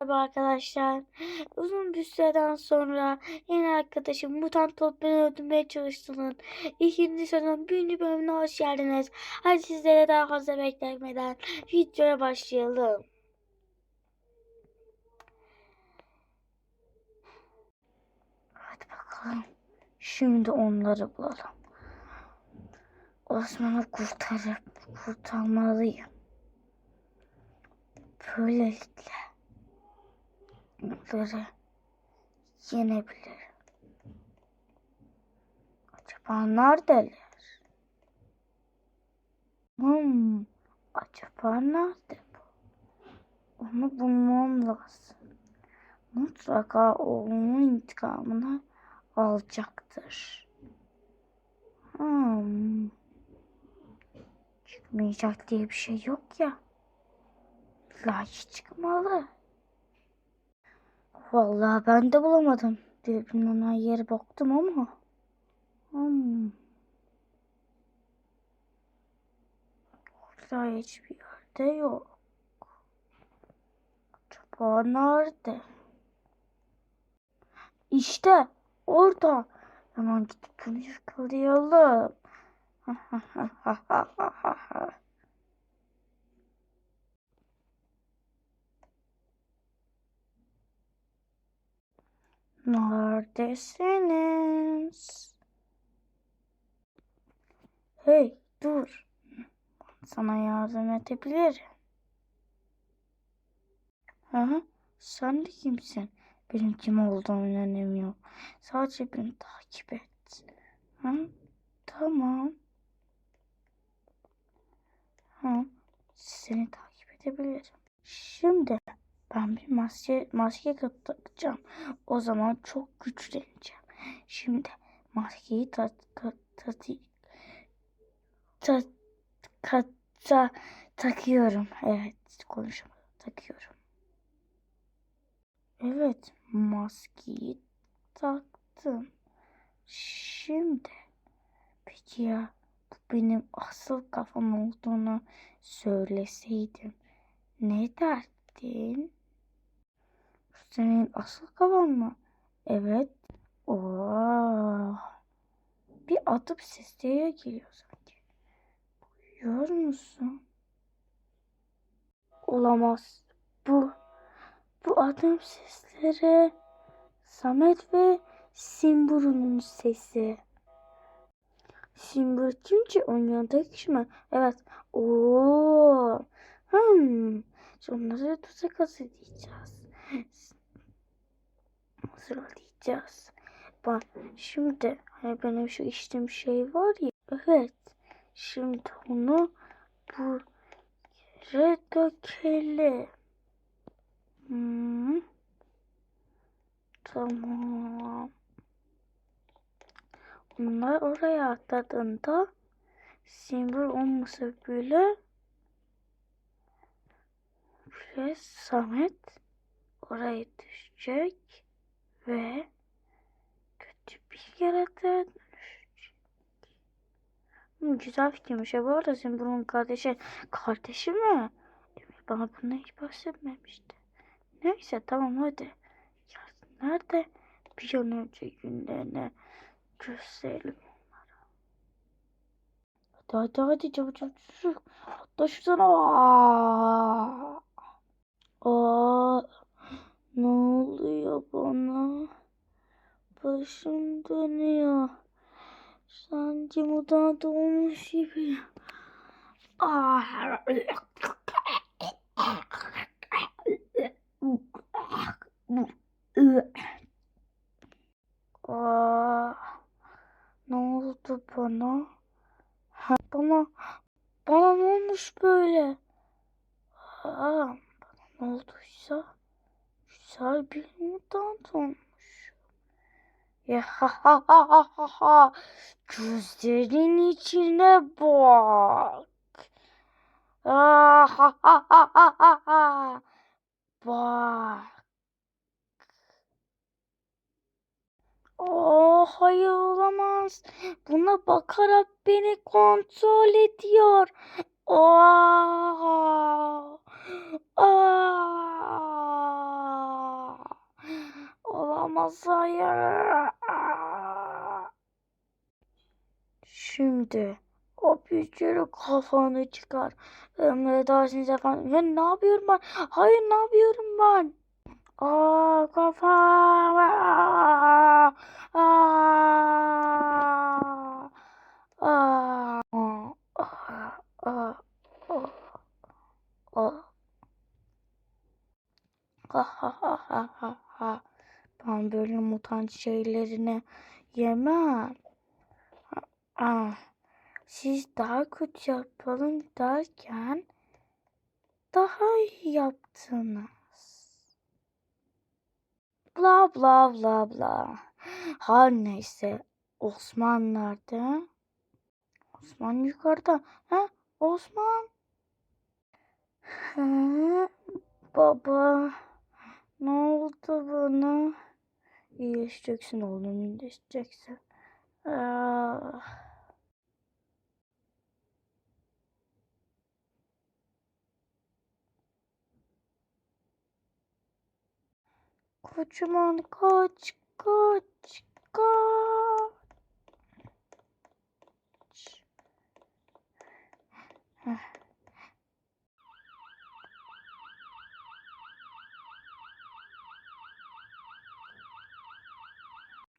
Merhaba arkadaşlar. Uzun bir süreden sonra yeni arkadaşım Mutant Top beni öldürmeye çalıştığının ikinci sezon birinci bölümüne hoş geldiniz. Hadi sizlere daha fazla beklemeden videoya başlayalım. Hadi bakalım. Şimdi onları bulalım. Osman'ı kurtarıp kurtarmalıyım. Böylelikle onları yenebilirim. Acaba neredeler? Hmm, acaba nerede bu? Onu bulmam lazım. Mutlaka o onun intikamını alacaktır. Hmm. Çıkmayacak diye bir şey yok ya. Laç çıkmalı. Vallahi ben de bulamadım. Birbirinden yere baktım ama. Hmm. Orada hiçbir yerde yok. Acaba nerede? İşte orada. Hemen gidip bunu yakalayalım. Neredesiniz? Hey dur. Sana yardım edebilirim. Hı. Sen de kimsin? Benim kim olduğumu önemi yok. Sadece beni takip et. Hı? Tamam. Hı. Seni takip edebilirim. Şimdi ben bir maske maske takacağım. O zaman çok güçleneceğim. Şimdi maskeyi ta ta ta ta ta ta takıyorum. Evet, konuşamadım. Takıyorum. Evet, maskeyi taktım. Şimdi peki ya bu benim asıl kafam olduğunu söyleseydim ne derdin? Senin asıl kafan mı? Evet. Oo. Bir atıp sesleri geliyor sanki. Duyuyor musun? Olamaz. Bu bu adım sesleri Samet ve Simbur'un sesi. Simbur kim ki? Yanındaki kişi mi? Evet. Oo. Hmm. Onları tuzak hazırlayacağız. Hazırlayacağız. Bak şimdi hani benim şu içtiğim şey var ya. Evet. Şimdi onu bu yere dökelim. Hmm. Tamam. Onlar oraya atladığında simbol olmasa bile bile Samet oraya düşecek ve kötü bir yaratığa dönüşecek. Hmm, güzel fikirmiş. Ya bu arada Simbol'un kardeşi kardeşi mi? Emir bana bundan hiç bahsetmemişti. Neyse tamam hadi. Ya nerede? Bir an önce günlerine gösterelim onlara. Hadi hadi hadi çabuk çabuk çabuk. Hatta şuradan. Aa! Aa! Ne oluyor bana? Başım dönüyor. Sanki mutant olmuş gibi. Aa! Aa, ne oldu bana? Bana bana ne olmuş böyle? Aa, bana ne olduysa güzel bir mutant olmuş. Ya ha ha ha ha ha ha. Gözlerin içine bak. Aa, ha ha ha ha ha ha. Bak. Oh hayır olamaz. Buna bakarak beni kontrol ediyor. Oh. Ah. Olamaz hayır. Şimdi o büyücülü kafanı çıkar. Emredersiniz efendim. Ya ne yapıyorum ben? Hayır ne yapıyorum ben? Aa kafam. Aa, aa, aa, aa, aa, aa, aa. Ben böyle mutant şeylerini yemem. Ah, siz daha kötü yapalım derken daha iyi yaptınız. Bla bla bla bla. Her neyse. Osman nerede? Osman yukarıda. Ha? Osman. Ha? Baba. Ne oldu bana? İyileşeceksin oğlum iyileşeceksin. Ah. Kocaman kaç kaç kaç.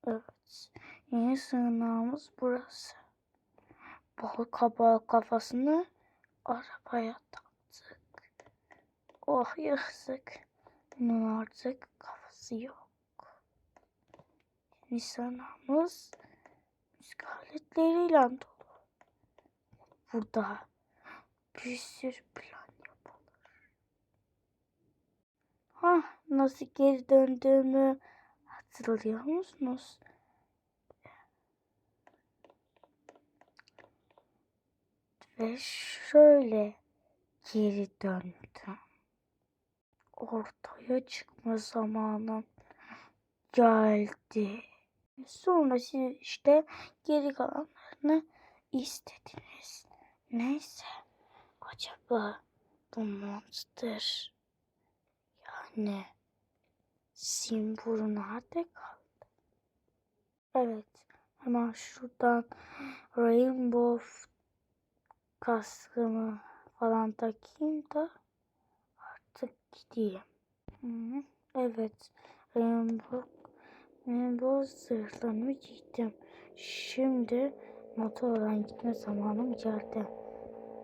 Evet. Yeni sığınağımız burası. Bal kabağı kafasını arabaya taktık. Oh yazık. Bunun artık kafası yok. Yeni sığınağımız müzik aletleriyle dolu. Burada bir sürü plan yapılır. Hah nasıl geri döndüğümü hatırlıyor musunuz? Ve şöyle geri döndüm. Ortaya çıkma zamanım geldi. Sonra siz işte geri kalanlarını istediniz. Neyse. Acaba bu monster yani Simbur nerede kaldı? Evet. Hemen şuradan Rainbow kaskımı falan takayım da artık gideyim. Evet. Rainbow, Rainbow zırhlarımı giydim. Şimdi motordan gitme zamanım geldi.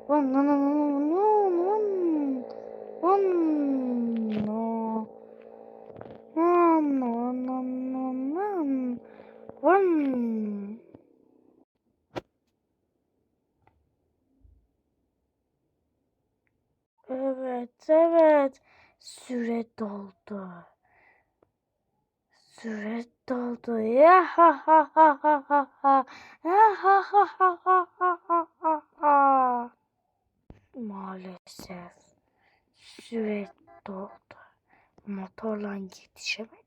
Van no no no no no van no no van Evet, evet. Süre doldu. Süre doldu. Ya ha ha ha ha ha ha. Ya ha ha ha ha ha ha ha ha. Maalesef süre doldu. Motorla yetişemedim.